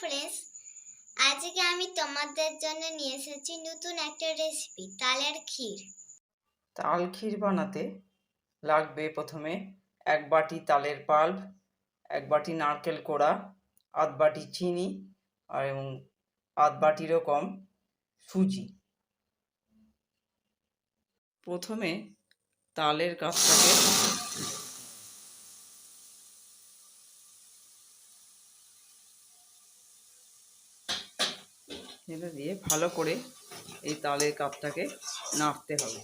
Friends আজকে আমি তোমাদের জন্য নিয়ে এসেছি নতুন একটা রেসিপি তালের ক্ষীর। তাল ক্ষীর বানাতে লাগবে প্রথমে এক বাটি তালের পাল্প, এক বাটি নারকেল কোড়া, আধ বাটি চিনি আর এবং আধ বাটিরও কম সুজি। প্রথমে তালের কাজটাকে এটা দিয়ে ভালো করে এই তালের কাপটাকে নাড়তে হবে।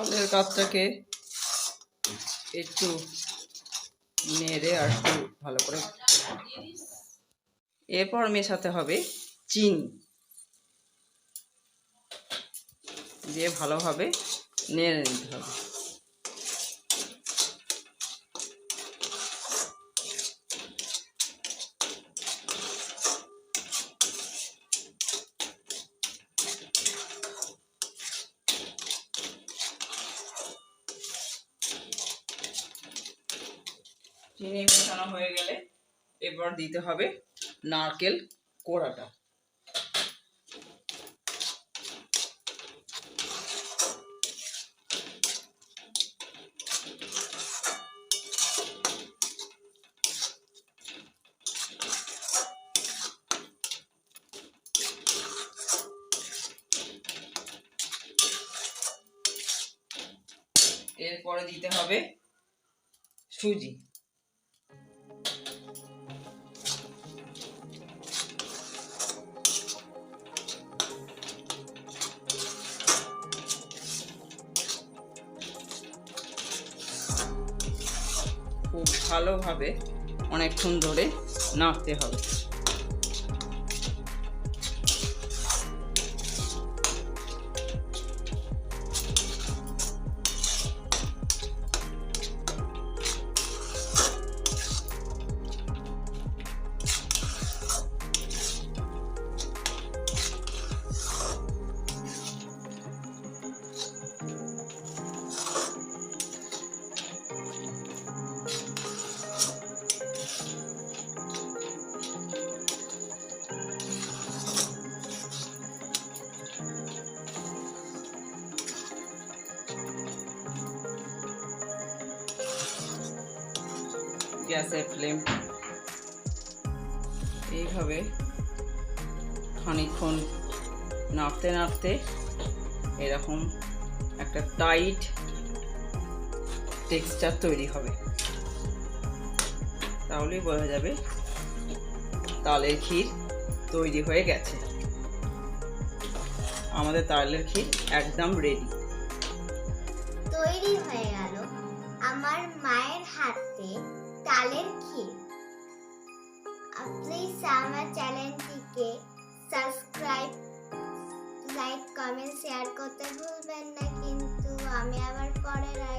তালের কাপটাকে একটু নেড়ে আর একটু ভালো করে এরপর মেশাতে হবে চিনি। দিয়ে ভালোভাবে নেড়ে নিতে হবে। চিনি মেশানো হয়ে গেলে এরপর দিতে হবে নারকেল কোড়াটা। এরপরে দিতে হবে সুজি। ভালোভাবে অনেকক্ষণ ধরে নাড়তে হবে। গ্যাসের ফ্লেম। এইভাবে খানিকক্ষণ নাড়তে নাড়তে এরকম একটা টাইট টেক্সচার তৈরি হবে। তাহলেই বোঝা যাবে তালের ক্ষীর তৈরি হয়ে গেছে। আমাদের তালের ক্ষীর একদম রেডি তৈরি হয়ে গেল। আমার মায়ের হাতে তালের ক্ষীর। প্লিজ আমার চ্যানেলটিকে সাবস্ক্রাইব, লাইক, কমেন্ট, শেয়ার করতে ভুলবেন না, কিন্তু আমি আবার ভিডিও